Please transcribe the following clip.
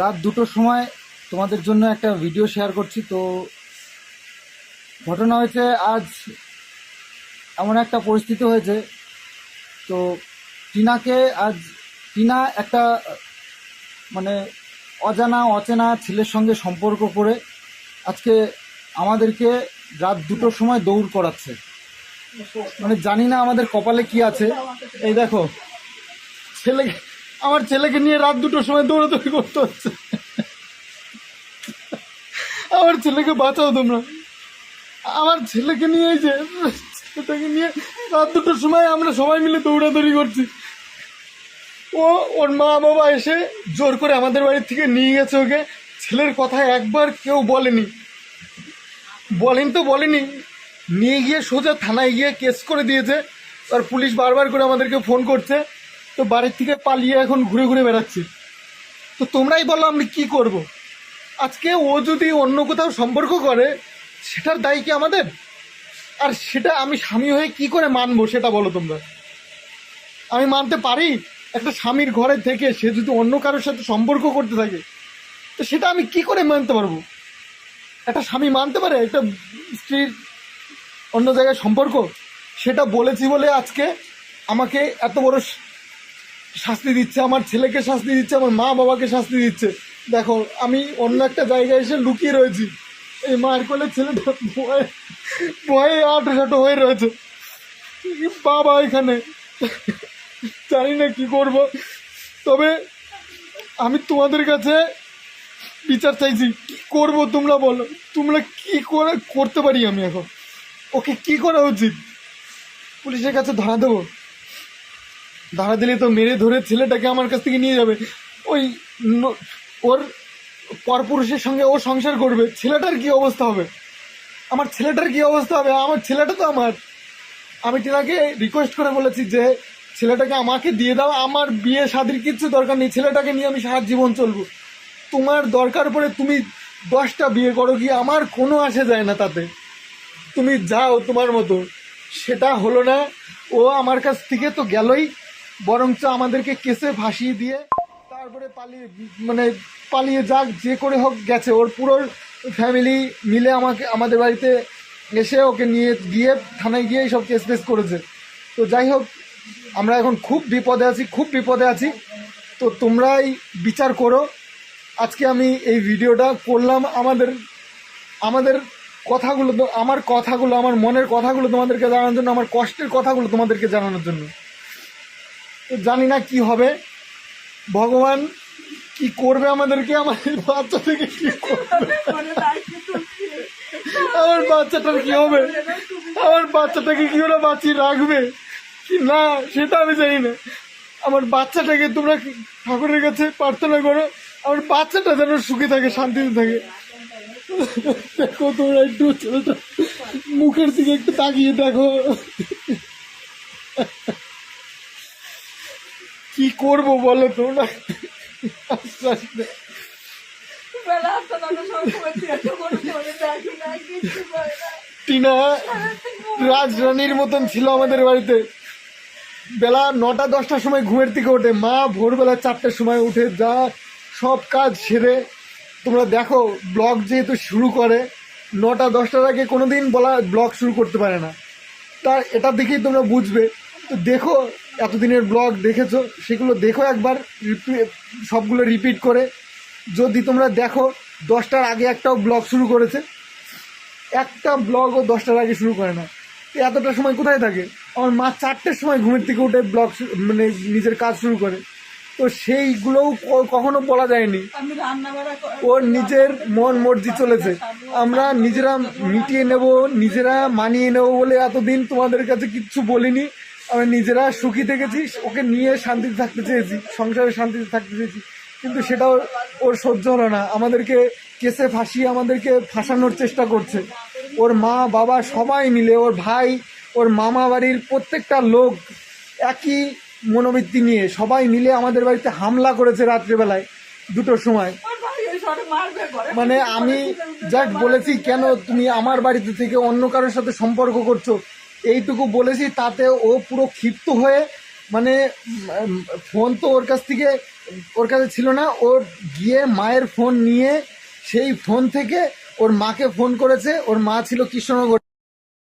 রাত দুটোর সময় তোমাদের জন্য একটা ভিডিও শেয়ার করছি। তো ঘটনা হয়েছে, আজ এমন একটা পরিস্থিতি হয়েছে। তো টিনাকে আজ, টিনা একটা মানে অজানা, অচেনা ছেলের সঙ্গে সম্পর্ক করে আজকে আমাদেরকে রাত দুটোর সময় দৌড় করাচ্ছে। মানে জানি না আমাদের কপালে কি আছে। এই দেখো, ছেলেকে আমার ছেলেকে নিয়ে রাত দুটোর সময় দৌড়াদৌড়ি করতে হচ্ছে। আমার ছেলেকে বাঁচাও তোমরা। আমার ছেলেকে নিয়ে এই যে, ছেলেটাকে নিয়ে রাত দুটোর সময় আমরা সবাই মিলে দৌড়াদৌড়ি করছি। ও, ওর মা বাবা এসে জোর করে আমাদের বাড়ি থেকে নিয়ে গেছে ওকে। ছেলের কথা একবার কেউ বলেনি। বলেন তো, বলেনি। নিয়ে গিয়ে সোজা থানায় গিয়ে কেস করে দিয়েছে। আর পুলিশ বারবার করে আমাদেরকে ফোন করছে। তো বাড়ির থেকে পালিয়ে এখন ঘুরে ঘুরে বেড়াচ্ছি। তো তোমরাই বলো আমি কি করব। আজকে ও যদি অন্য কোথাও সম্পর্ক করে, সেটার দায়ী কি আমাদের? আর সেটা আমি স্বামী হয়ে কি করে মানবো সেটা বলো তোমরা। আমি মানতে পারি একটা স্বামীর ঘরে থেকে সে যদি অন্য কারোর সাথে সম্পর্ক করতে থাকে, তো সেটা আমি কি করে মানতে পারব? একটা স্বামী মানতে পারে? একটা স্ত্রীর অন্য জায়গায় সম্পর্ক? সেটা বলেছি বলে আজকে আমাকে এত বড় শাস্তি দিচ্ছে, আমার ছেলেকে শাস্তি দিচ্ছে, আমার মা বাবাকে শাস্তি দিচ্ছে। দেখো, আমি অন্য একটা জায়গায় এসে লুকিয়ে রয়েছি। এই মায়ের কোলে ছেলেটা ভয়ে ভয়ে আটো সাটো হয়ে রয়েছে। বাবা এখানে। জানি না কি করব। তবে আমি তোমাদের কাছে বিচার চাইছি, কি করব তোমরা বলো। তোমরা কি করে, করতে পারি আমি এখন? ওকে কি করা উচিত? পুলিশের কাছে ধরা দেবো? ধরা দিলে তো মেরে ধরে ছেলেটাকে আমার কাছ থেকে নিয়ে যাবে। ওই ওর পরপুরুষের সঙ্গে ও সংসার করবে, ছেলেটার কি অবস্থা হবে? আমার ছেলেটার কি অবস্থা হবে? আমার ছেলেটা তো আমার। আমি টিনাকে রিকোয়েস্ট করে বলেছি যে, ছেলেটাকে আমাকে দিয়ে দাও, আমার বিয়ে শাদির কিচ্ছু দরকার নেই, ছেলেটাকে নিয়ে আমি সারা জীবন চলবো। তোমার দরকার পড়ে তুমি দশটা বিয়ে করো কি আমার কোনো আসে যায় না তাতে। তুমি যাও তোমার মতো। সেটা হলো না, ও আমার কাছ থেকে তো গেলই বরঞ্চ আমাদেরকে কেসে ভাসিয়ে দিয়ে তারপরে পালিয়ে মানে পালিয়ে যাক, যে করে হোক গেছে। ওর পুরো ফ্যামিলি মিলে আমাকে, আমাদের বাড়িতে এসে ওকে নিয়ে গিয়ে থানায় গিয়ে সব কেস ফেস করেছে। তো যাই হোক, আমরা এখন খুব বিপদে আছি, খুব বিপদে আছি। তো তোমরাই বিচার করো। আজকে আমি এই ভিডিওটা করলাম আমাদের আমাদের কথাগুলো, আমার কথাগুলো, আমার মনের কথাগুলো তোমাদেরকে জানানোর জন্য, আমার কষ্টের কথাগুলো তোমাদেরকে জানানোর জন্য। তো জানি না কি হবে। ভগবান কি করবে আমাদেরকে? আমার বাচ্চা থেকে কি করবে? আমার বাচ্চাটার কি হবে? আমার বাচ্চাটাকে কি ওরা বাঁচিয়ে রাখবে? কি না, সেটা আমি জানি না। আমার বাচ্চাটাকে তোমরা ঠাকুরের কাছে প্রার্থনা করো, আমার বাচ্চাটা যেন সুখে থাকে, শান্তিতে থাকে। দেখো তোমরা একটু মুখের দিকে একটু তাকিয়ে দেখো। কি করব বলো তোমরা আস্তে আস্তে টিনা রাজরানীর মতন ছিল আমাদের বাড়িতে। বেলা নটা দশটার সময় ঘুমের থেকে ওঠে। মা ভোরবেলা চারটের সময় উঠে যা সব কাজ সেরে তোমরা দেখো ব্লগ যেহেতু শুরু করে নটা দশটার আগে কোনো দিন বলা ব্লগ শুরু করতে পারে না। তা এটা দেখেই তোমরা বুঝবে। তো দেখো এতদিনের ব্লগ দেখেছ, সেগুলো দেখো একবার সবগুলো রিপিট করে। যদি তোমরা দেখো, দশটার আগে একটাও ব্লগ শুরু করেছে, একটা ব্লগও দশটার আগে শুরু করে না। এতটা সময় কোথায় থাকে? আমার মা চারটের সময় ঘুমের থেকে উঠে ব্লগ মানে নিজের কাজ শুরু করে। তো সেইগুলোও কখনো বলা যায়নি। ওর নিজের মন মর্জি চলেছে। আমরা নিজেরা মিটিয়ে নেব, নিজেরা মানিয়ে নেব বলে এতদিন তোমাদের কাছে কিচ্ছু বলিনি। আমরা নিজেরা সুখী থেকেছি, ওকে নিয়ে শান্তিতে থাকতে চেয়েছি, সংসারে শান্তিতে থাকতে চেয়েছি। কিন্তু সেটাও ওর সহ্য হলো না। আমাদেরকে কেসে ফাঁসিয়ে আমাদেরকে ফাঁসানোর চেষ্টা করছে। ওর মা, বাবা সবাই মিলে, ওর ভাই, ওর মামা বাড়ির প্রত্যেকটা লোক একই মনোবৃত্তি নিয়ে সবাই মিলে আমাদের বাড়িতে হামলা করেছে রাত্রিবেলায়, দুটোর সময়। মানে আমি জাস্ট বলেছি, কেন তুমি আমার বাড়িতে থেকে অন্য কারোর সাথে সম্পর্ক করছ? এইটুকু বলেছি, তাতে ও পুরো ক্ষিপ্ত হয়ে মানে ফোন তো ওর কাছ থেকে, ওর কাছে ছিল না ওর গিয়ে মায়ের ফোন নিয়ে, সেই ফোন থেকে ওর মাকে ফোন করেছে, ওর মা ছিল কৃষ্ণনগর।